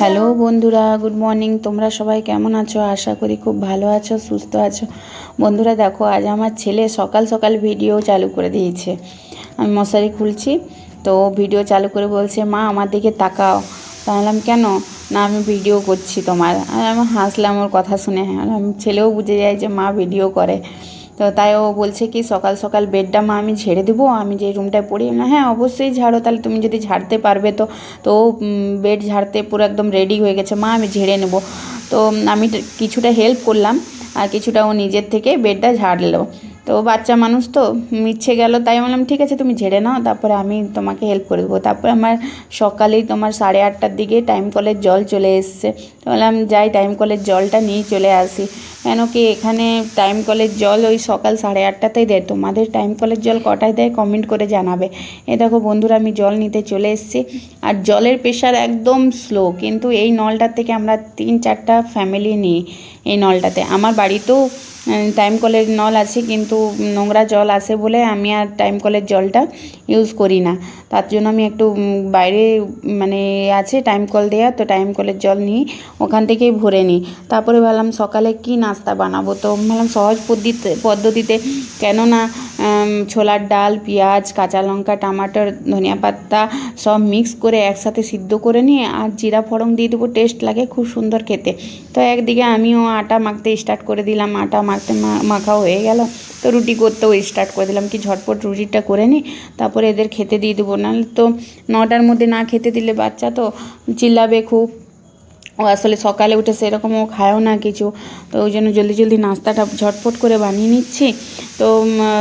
Hello বন্ধুরা good morning তোমরা সবাই কেমন আছো? আশা করি খুব ভালো আছো, সুস্থ আছো। বন্ধুরা, দেখো, আজ আমার ছেলে সকাল সকাল ভিডিও চালু করে দিয়েছে। আমি মশারি খুলছি, তো ভিডিও চালু করে বলছে, মা, আমার দিকে তাকাও। তাহলাম কেন? না, আমি ভিডিও করছি তোমার। আর আমি হাসলাম ওর কথা শুনে। আমি ছেলেও বুঝে যায় যে মা ভিডিও করে। তো তাই ও বলছে কি, সকাল সকাল বেডটা মা আমি ঝেড়ে দেবো, আমি যে রুমটায় পড়ি, না হ্যাঁ অবশ্যই ঝাড়ো, তাহলে তুমি যদি ঝাড়তে পারবে তো তো বেড ঝাড়তে পুরো একদম রেডি হয়ে গেছে, মা আমি ঝেড়ে নেব। তো আমি কিছুটা হেল্প করলাম, আর কিছুটা ও নিজের থেকে বেডটা ঝাড়লো। তো বাচ্চা মানুষ তো ইচ্ছে গেল, তাই বললাম, ঠিক আছে, তুমি ঝেড়ে নাও, তারপরে আমি তোমাকে হেল্প করে দেবো। তারপরে আমার সকালেই তোমার সাড়ে আটটার দিকে টাইম কলের জল চলে এসছে। তো বললাম, যাই টাইম কলের জলটা নিয়ে চলে আসি। কেন কি এখানে টাইম কলের জল ওই সকাল সাড়ে আটটাতেই দেয়। তোমাদের টাইম কলের জল কটায় দেয় কমেন্ট করে জানাবে। এ দেখো বন্ধুরা, আমি জল নিতে চলে এসেছি। আর জলের প্রেশার একদম স্লো কিন্তু এই নলটার থেকে আমরা তিন চারটা ফ্যামিলি নিই এই নলটাতে। আমার বাড়িতেও টাইম কলের নল আছে, কিন্তু নোংরা জল আসে বলে আমি আর টাইম কলের জলটা ইউজ করি না। তার জন্য আমি একটু বাইরে মানে আছে টাইম কল দেওয়া তো টাইম কলের জল নিই, ওখান থেকেই ভরে নিই। তারপরে ভাবলাম সকালে কি নাস্তা বানাবো? তো ভাবলাম সহজ পদ্ধতিতে পদ্ধতিতে, কেননা ছোলার ডাল, পেঁয়াজ, কাঁচা লঙ্কা, টমাটোর, ধনিয়া পাতা সব মিক্স করে একসাথে সিদ্ধ করে নিয়ে আর জিরা ফড়ং দিয়ে দেবো। টেস্ট লাগে খুব সুন্দর খেতে। তো একদিকে আমিও আটা মাখতে স্টার্ট করে দিলাম, আটা মাখতে মাখা হয়ে গেল। তো রুটি করতেও স্টার্ট করে দিলাম কি ঝটপট রুটিটা করে নিই, তারপরে এদের খেতে দিয়ে দেবো। নাহলে তো নটার মধ্যে না খেতে দিলে বাচ্চা তো চিল্লাবে খুব। ও আসলে সকালে উঠে সেরকম ও খায়ও না কিছু। তো ওই জন্য জলদি জলদি নাস্তাটা ঝটপট করে বানিয়ে নিচ্ছি। তো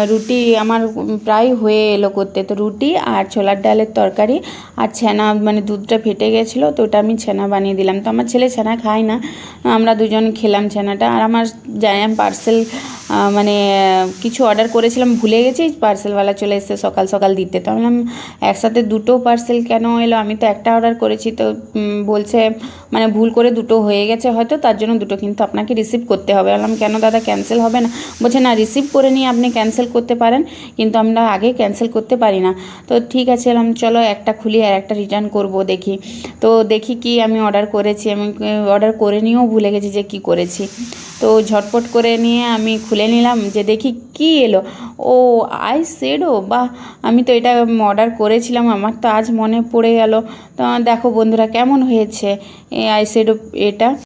রুটি আমার প্রায় হয়ে এলো করতে। তো রুটি আর ছোলার ডালের তরকারি আর ছানা মানে দুধটা ফেটে গেছিল, তো ওটা আমি ছানা বানিয়ে দিলাম। তো আমার ছেলে ছানা খায় না। আমরা দুজন খেলাম ছানাটা। আর আমার জায়াম পার্সেল মানে কিছু অর্ডার করেছিলাম, ভুলে গেছি পার্সেলওয়ালা চলে এসেছে সকাল সকাল দিতে। তো বললাম একসাথে দুটো পার্সেল কেন এলো? আমি তো একটা অর্ডার করেছি, তো বলছে মানে ভুল করে দুটো হয়ে গেছে হয়তো, তার জন্য দুটো কিন্তু আপনাকে রিসিভ করতে হবে। বললাম কেন দাদা ক্যান্সেল হবে না? বলছে, না রিসিভ করে নিয়ে আপনি ক্যান্সেল করতে পারেন, কিন্তু আমরা আগে ক্যান্সেল করতে পারি না। তো ঠিক আছে এলাম চলো, একটা খুলি আর একটা রিটার্ন করব, দেখি। তো দেখি কি আমি অর্ডার করেছি। আমি অর্ডার করে নিয়েও ভুলে গেছি যে কি করেছি। তো ঝটপট করে নিয়ে আমি খুলে নিলাম যে দেখি কি এলো। ও, আই শেডো বা আমি তো এটা অর্ডার করেছিলাম, আমার তো আজ মনে পড়ে গেল। তো দেখো বন্ধুরা, কেমন হয়েছে? এই আই শেডো এটা?